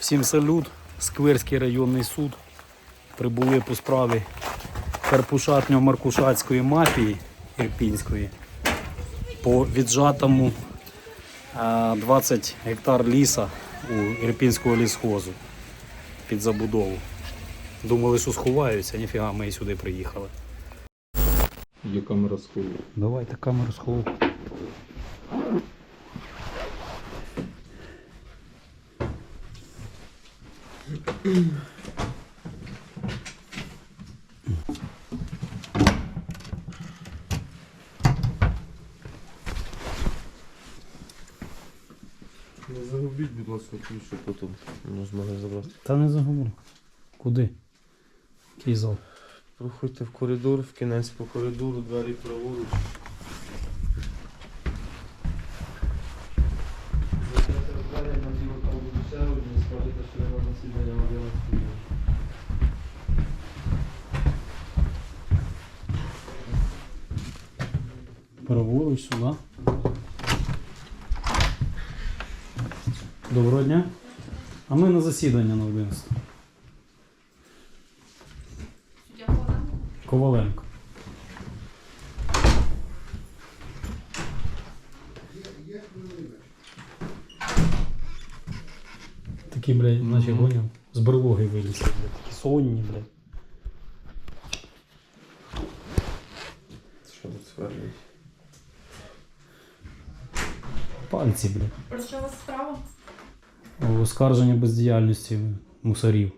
Всім салют. Скверський районний суд. Прибули по справі Карпушатньо-Маркушацької мафії Ірпінської по віджатому е, 20 гектар ліса у Ірпінського лісхозу під забудову. Думали, що сховаються, ніфіга, ми і сюди приїхали. Є камера схову. Давайте камеру схову. Не загубіть, будь ласка, ключ, щоб потім не змогли забрати. Та не заговорю. Куди? Який зал? Проходьте в коридор, в кінець по коридору, двері праворуч. Закрите двері, наліво там буде ще одні, скажете, що я на засідання Мар'яна Сергійовна. Праворуч сюди. Доброго дня. А ми на засідання на 11. Коваленко. Такі, блядь, наче гоняв. З берлоги вилізли, блядь. Такі сонні, блядь. Що тут сверлить? Пальці, блядь. Про що у вас справа? Оскарження бездіяльності мусорів.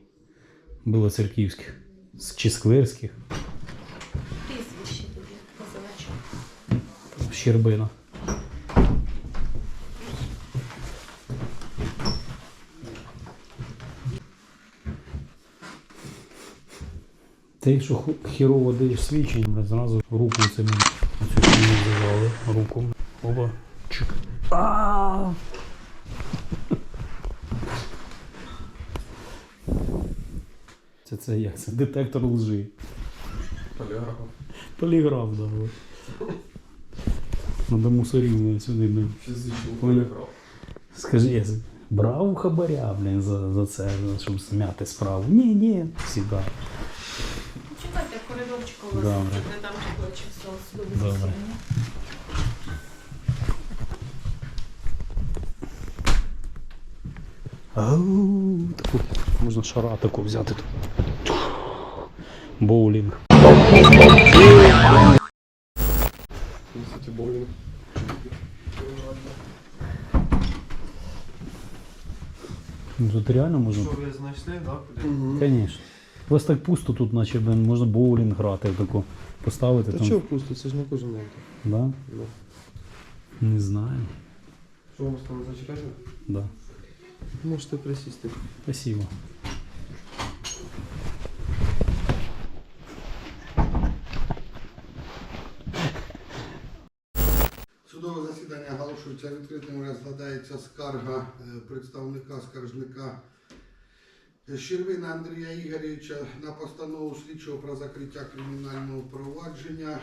Білоцерківських. Чи скверських. Прізвище. Щербина. Ти, що ху- хірово даєш свідчення, зразу руку цим цю зажали. Руку. Оба. Чик. Це як? Це детектор лжи. Поліграф. Поліграф, да. от. Надо мусорів сюди, блін. Фізичний поліграф. Скажи, я з- брав хабаря, блін, за, за це, щоб змяти справу. Ні, ні, всегда. Чекайте в коридорчику у вас, Добре. де там такое часу судове Добре. засідання. Ау, таку, можна шара таку взяти тут. Боулінг. Ну, тут реально можна. Що ви знайшли, так? У вас так пусто тут, наче блін, можна боулінг грати таку. Поставити Та там. чого пусто, це ж не кожен день. так. Да? Ну. Не знаю. Що вам стало зачекати? Да. Можете присісти. Спасибо. Судове засідання оголошується відкритим. Розглядається скарга е, представника скаржника Щербина Андрія Ігоревича на постанову слідчого про закриття кримінального провадження.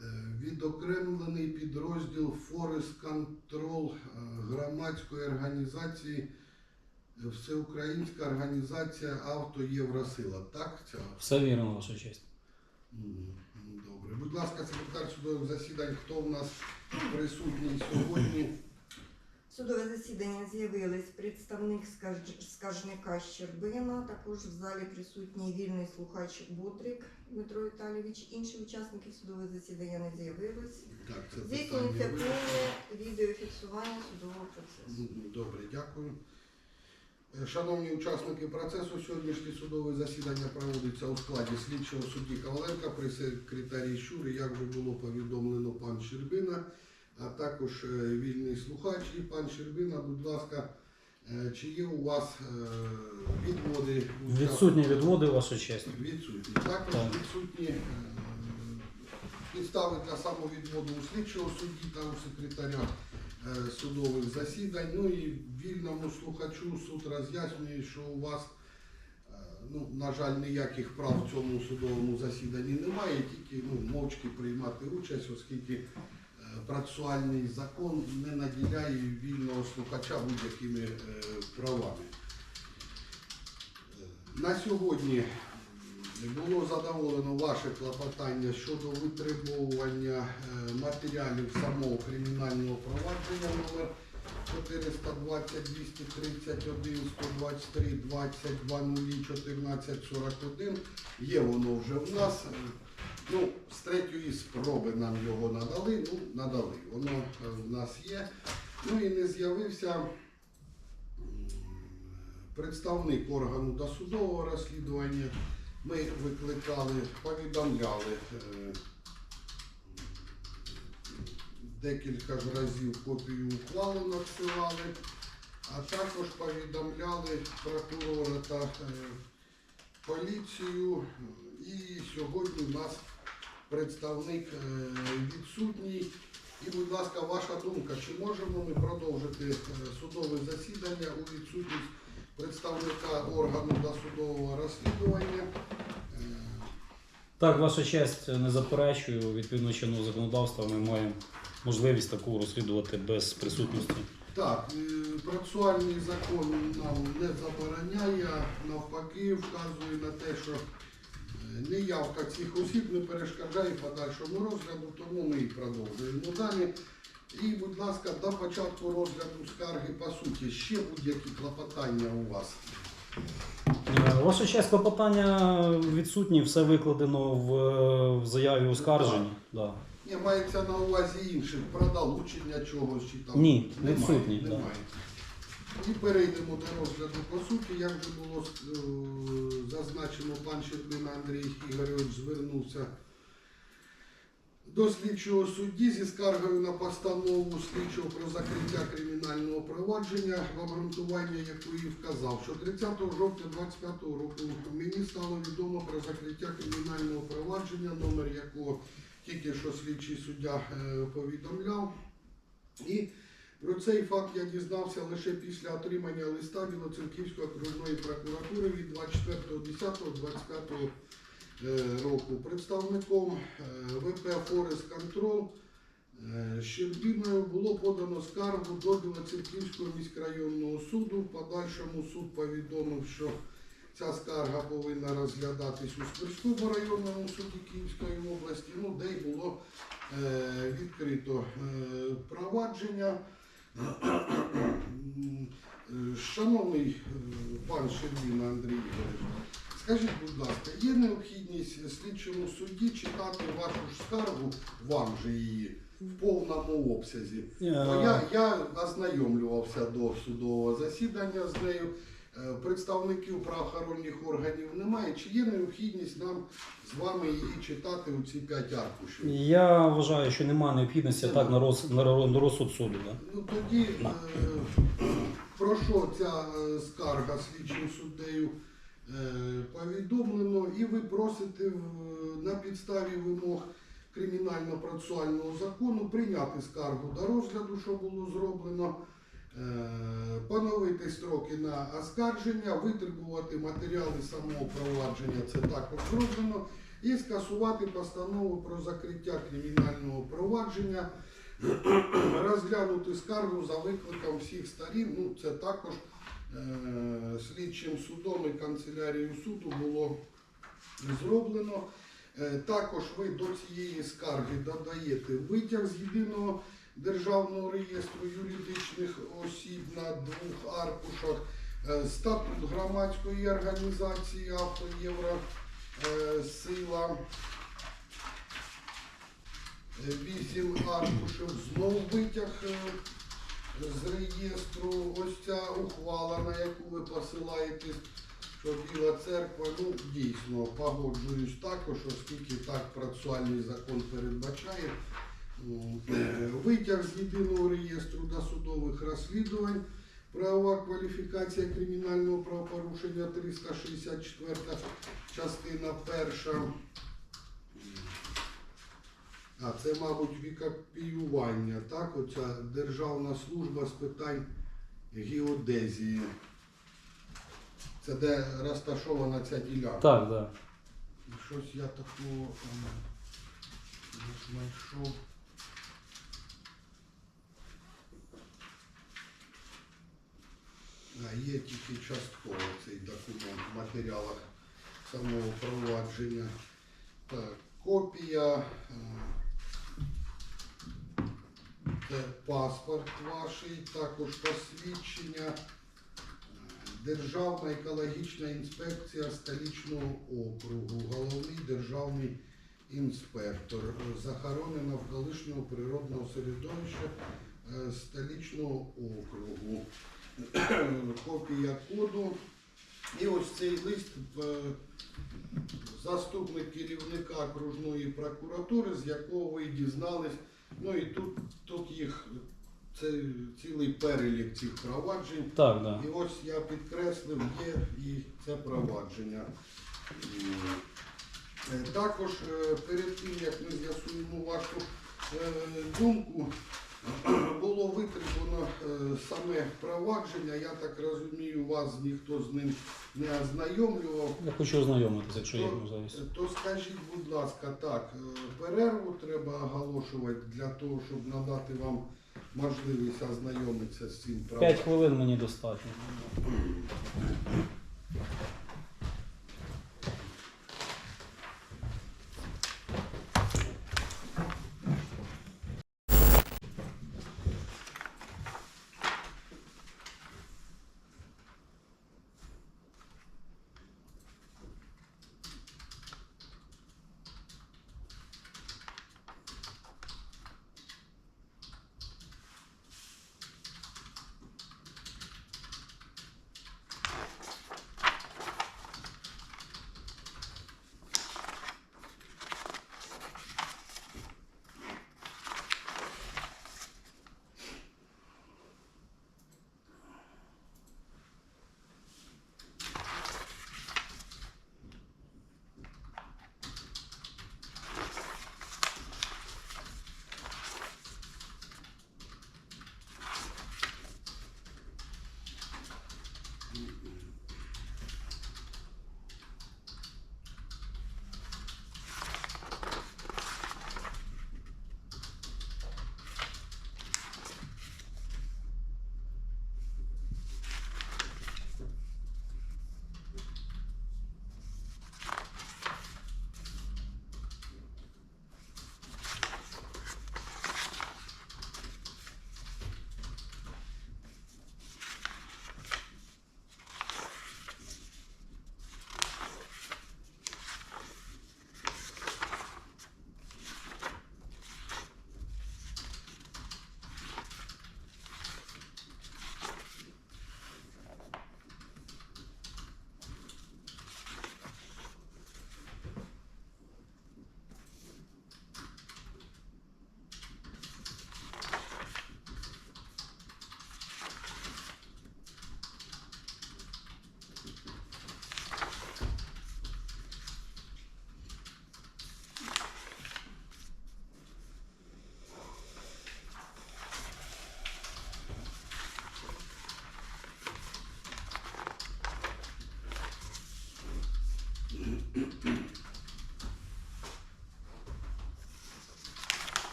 Е, Відокремлений підрозділ Control е, громадської організації е, Всеукраїнська організація Авто Євросила. Так, ця Все вірно, ваша честь. Добре. Будь ласка, секретар судових засідань, хто в нас присутній сьогодні? Судове засідання з'явились представник скарж- скаржника Щербина, також в залі присутній вільний слухач Будрик Дмитро Віталійович. Інші учасники судового засідання не з'явились. Здійснюється повне відеофіксування судового процесу. Добре, дякую. Шановні учасники процесу, сьогоднішнє судове засідання проводиться у складі слідчого судді Коваленка при секретарі Щури, як вже було повідомлено пан Щербина, а також е, вільний слухач і пан Щербина, будь ласка, е, чи є у вас е, відводи? Відсутні відводи, ваша честь. Відсутні. Також Так. відсутні підстави для самовідводу у слідчого судді та у секретаря судових засідань. Ну і вільному слухачу суд роз'яснює, що у вас, е, ну, на жаль, ніяких прав в цьому судовому засіданні немає, тільки ну, мовчки приймати участь, оскільки е, процесуальний закон не наділяє вільного слухача будь-якими е, правами. На сьогодні було задоволено ваше клопотання щодо витребовування е, матеріалів самого кримінального провадження номер 420 231 123 22 0 14 41. Є воно вже в нас. Ну, з третьої спроби нам його надали. Ну, надали. Воно е, в нас є. Ну і не з'явився представник органу досудового розслідування. Ми викликали, повідомляли е, декілька ж разів копію ухвали надсилали, а також повідомляли прокурора та е, поліцію. І сьогодні у нас представник е, відсутній. І, будь ласка, ваша думка, чи можемо ми продовжити судове засідання у відсутність представника органу досудового розслідування? Так, ваша честь, не заперечую. Відповідно чинного законодавства ми маємо можливість таку розслідувати без присутності. Так, е, процесуальний закон нам не забороняє, навпаки, вказує на те, що е, неявка цих осіб не перешкоджає подальшому розгляду, тому ми і продовжуємо далі. І, будь ласка, до початку розгляду скарги по суті, ще будь-які клопотання у вас. Е, Ваша честь, клопотання відсутні, все викладено в, е, в заяві оскарження. Да. Ні, мається на увазі інших, про долучення чогось чи там. Ні, немає, відсутні, да. Немає. І перейдемо до розгляду по суті. Як вже було е, зазначено, пан Щербина Андрій Ігорович звернувся до слідчого судді зі скаргою на постанову слідчого про закриття кримінального провадження, в обґрунтування якої вказав, що 30 жовтня 25 року мені стало відомо про закриття кримінального провадження, номер якого тільки що слідчий суддя е, повідомляв. І про цей факт я дізнався лише після отримання листа Білоцерківської окружної прокуратури від 24.10.25 е, року. Представником е, ВП Форест Контрол е, Щербіною було подано скаргу до Білоцерківського міськрайонного суду. В подальшому суд повідомив, що ця скарга повинна розглядатись у Спирському районному суді Київської області, ну, де й було е, відкрито е, провадження. Е, Шановний е, пан Щербін Андрій Ігорович, скажіть, будь ласка, є необхідність слідчому судді читати вашу ж скаргу, вам же її, в повному обсязі? Бо я, я ознайомлювався до судового засідання з нею. Е, Представників правоохоронних органів немає. Чи є необхідність нам з вами її читати у ці п'ять аркушів? Я вважаю, що немає необхідності Нема. так на, роз, на розсуд суду. Да? Ну тоді е, про що ця е, скарга слідчим суддею е, повідомлено, і ви просите на підставі вимог кримінально-процесуального закону прийняти скаргу до розгляду, що було зроблено. Е, Поновити строки на оскарження, витребувати матеріали самого провадження, це також зроблено, і скасувати постанову про закриття кримінального провадження, розглянути скаргу за викликом всіх сторін. Ну, це також е, слідчим судом і канцелярією суду було зроблено. Е, Також ви до цієї скарги додаєте витяг з єдиного державного реєстру юридичних осіб на двох аркушах, е, статут громадської організації «Автоєвро е, Е, Вісім аркушів, знову витяг е, з реєстру. Ось ця ухвала, на яку ви посилаєтесь, що Біла церква, ну дійсно погоджуюсь також, оскільки так процесуальний закон передбачає. Витяг з єдиного реєстру досудових розслідувань. Правова кваліфікація кримінального правопорушення 364 частина перша. А це, мабуть, вікопіювання, так? Оця Державна служба з питань геодезії. Це де розташована ця ділянка. Так, так. Щось я такого ем, не знайшов. А є тільки частково цей документ в матеріалах самого провадження. Так, Копія. Ем, е, паспорт ваш, також посвідчення. Державна екологічна інспекція столичного округу, головний державний інспектор е, з охорони навколишнього природного середовища е, столичного округу. Копія коду. І ось цей лист е, заступник керівника окружної прокуратури, з якого ви дізнались. Ну і тут, тут їх це цілий перелік цих проваджень. Так, да. І ось я підкреслив, є і це провадження. Е, Також е, перед тим, як ми з'ясуємо вашу е, думку, було витребувано е, саме провадження. Я так розумію, вас ніхто з ним не ознайомлював. Я хочу ознайомитися, якщо є можливість. То скажіть, будь ласка, так, е, перерву треба оголошувати для того, щоб надати вам можливість ознайомитися з цим правом. П'ять хвилин мені достатньо.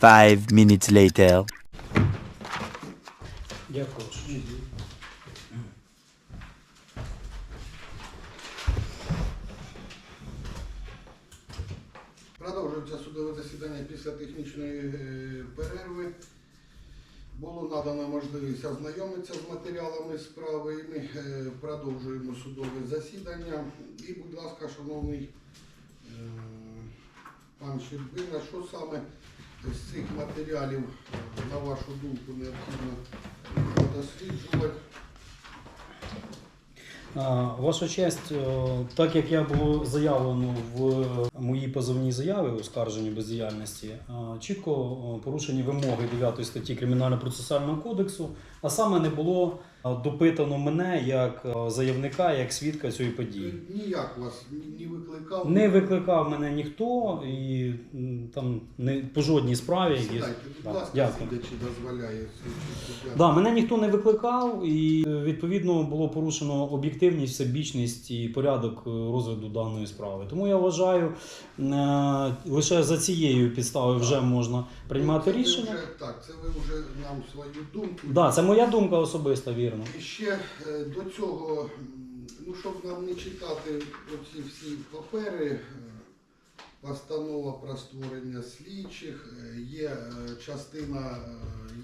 Five minutes later. Продовжується судове засідання після технічної е, перерви. Було надано можливість ознайомитися з матеріалами справи. І ми е, продовжуємо судове засідання. І, будь ласка, шановний е, пан Щербина, що саме з цих матеріалів, на вашу думку, необхідно досліджувати? А, Ваша честь, так як я було заявлено в моїй позовній заяві у скарженні бездіяльності, чітко порушені вимоги 9 статті Кримінально-процесуального кодексу, а саме не було допитано мене як е, заявника, як свідка цієї події. Ніяк вас не викликав? Не викликав мене ніхто і там не по жодній справі. Сідайте, будь ласка, дякую. дозволяє. Да, мене ніхто не викликав, і е, відповідно було порушено об'єктивність, всебічність і порядок е, розгляду даної справи. Тому я вважаю, е, лише за цією підставою вже можна приймати Це рішення. вже- так, це ви вже нам свою думку. Да, це моя думка особиста, вірно. Ще е, до цього, ну щоб нам не читати оці всі папери, е, постанова про створення слідчих, е, є частина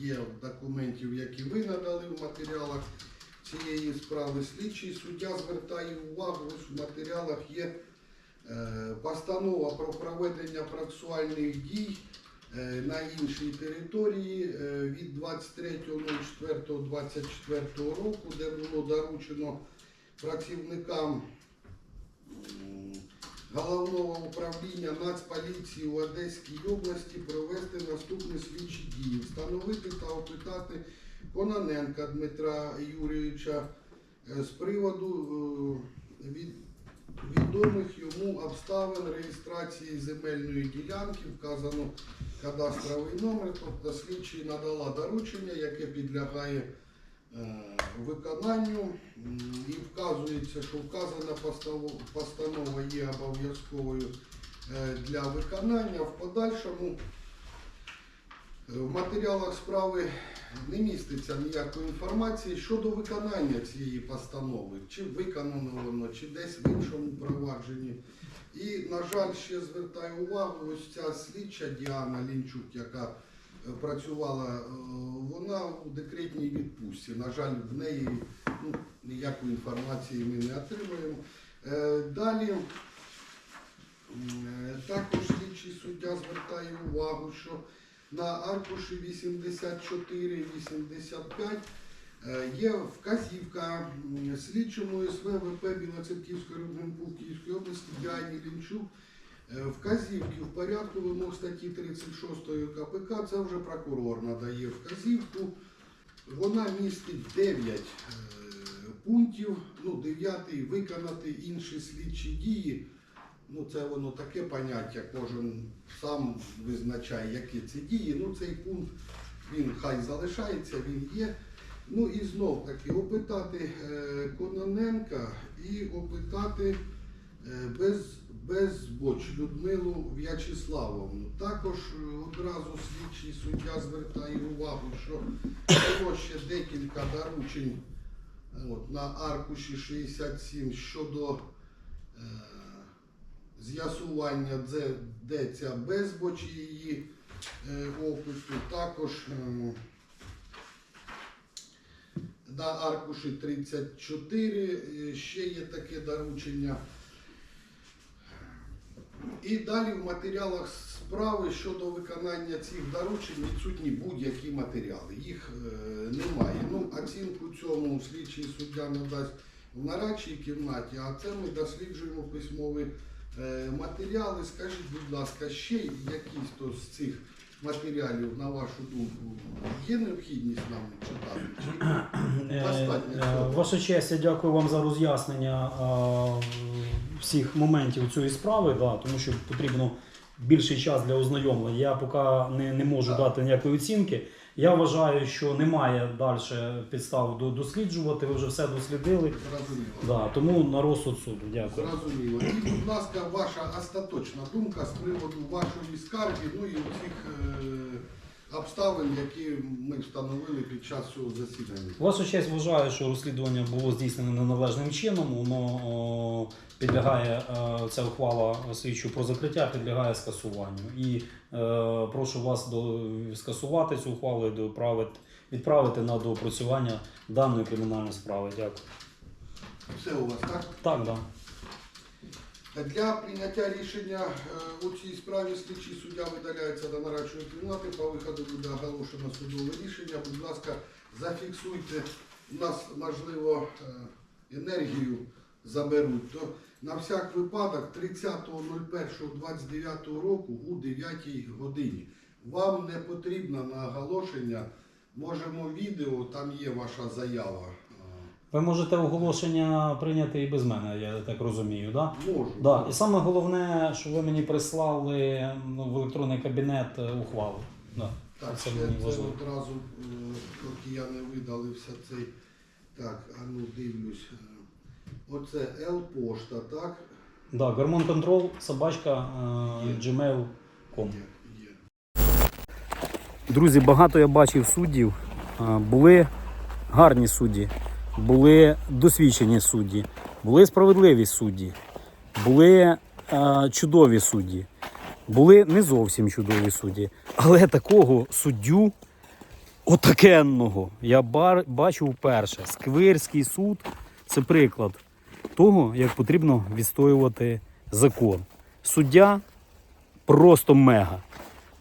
є документів, які ви надали в матеріалах цієї справи. Слідчий суддя звертає увагу, ось в матеріалах є постанова про проведення процесуальних дій на іншій території е, від 23.04.24 року, де було доручено працівникам головного управління Нацполіції у Одеській області провести наступні слідчі дії, встановити та опитати Кононенка Дмитра Юрійовича е, з приводу е, від відомих йому обставин реєстрації земельної ділянки вказано кадастровий номер, тобто слідчий надала доручення, яке підлягає е, виконанню і вказується, що вказана постанова, є обов'язковою е, для виконання. В подальшому е, в матеріалах справи не міститься ніякої інформації щодо виконання цієї постанови, чи виконано воно, чи десь в іншому провадженні. І, на жаль, ще звертаю увагу, ось ця слідча Діана Лінчук, яка е, працювала, е, вона у декретній відпустці. На жаль, в неї ну, ніякої інформації ми не отримуємо. Е, Далі також слідчий суддя звертає увагу, що на аркуші 84-85 е, є вказівка слідчому СВВП Білоцерківської рибнинку Київської області Діані Лінчук. Е, Вказівки в порядку вимог статті 36 КПК, це вже прокурор надає вказівку. Вона містить 9 е, пунктів, ну, 9 виконати інші слідчі дії. Ну, це воно таке поняття, кожен сам визначає, які це дії. Ну, цей пункт він хай залишається, він є. Ну і знов таки опитати е, Кононенка і опитати е, без, безбоч Людмилу В'ячеславовну. Також е, одразу слідчий суддя звертає увагу, що було ще декілька доручень от, на аркуші 67 щодо з'ясування, де, де ця безбоч її опису. Також е, на аркуші 34 е, ще є таке доручення. І далі в матеріалах справи щодо виконання цих доручень відсутні будь-які матеріали. Їх е, немає. Ну, оцінку цьому слідчий суддя надасть в нарадчій кімнаті, а це ми досліджуємо письмові е, матеріали. Скажіть, будь ласка, ще якісь з цих матеріалів, на вашу думку, є необхідність нам читати? Чи? Ваша честь, я дякую вам за роз'яснення всіх моментів цієї справи, да, тому що потрібно більший час для ознайомлення. Я поки не, не можу Так. дати ніякої оцінки. Я вважаю, що немає далі підстав до- досліджувати. Ви вже все дослідили. Да, тому на розсуд суду. Дякую. Зрозуміло. І, будь ласка, ваша остаточна думка з приводу вашої скарги, ну і цих е, обставин, які ми встановили під час цього засідання. Ваша честь вважаю, що розслідування було здійснено неналежним чином. Воно о, підлягає е, ця ухвала слідчу про закриття, підлягає скасуванню. І е, прошу вас до скасувати цю ухвалу і доправити, відправити на доопрацювання даної кримінальної справи. Дякую. Все у вас так? Так, да. Для прийняття рішення е, у цій справі слідчий суддя видаляється до нарадчої кімнати. По виходу буде оголошено судове рішення. Будь ласка, зафіксуйте. У нас, можливо, е, енергію заберуть. То на всяк випадок 30.01.29 року у 9 годині. Вам не потрібно на оголошення. Можемо відео, там є ваша заява. Ви можете оголошення прийняти і без мене, я так розумію. Да? Можу. Да. І саме головне, що ви мені прислали ну, в електронний кабінет е, ухвалу. Да. Так, Це мені це важливо. одразу, е, поки я не видалився цей. Так, а ну дивлюсь. Е, Оце Л-пошта, так? Да, гормон контрол, собачка, е, gmail.com. Є, є. Друзі, багато я бачив суддів. А, Були гарні судді, були досвідчені судді, були справедливі судді, були а, чудові судді, були не зовсім чудові судді. Але такого суддю отакенного я бар- бачу вперше. Сквирський суд це приклад того, як потрібно відстоювати закон. Суддя просто мега.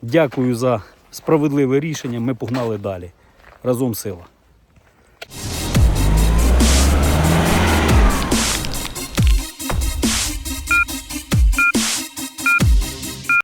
Дякую за справедливе рішення. Ми погнали далі. Разом сила.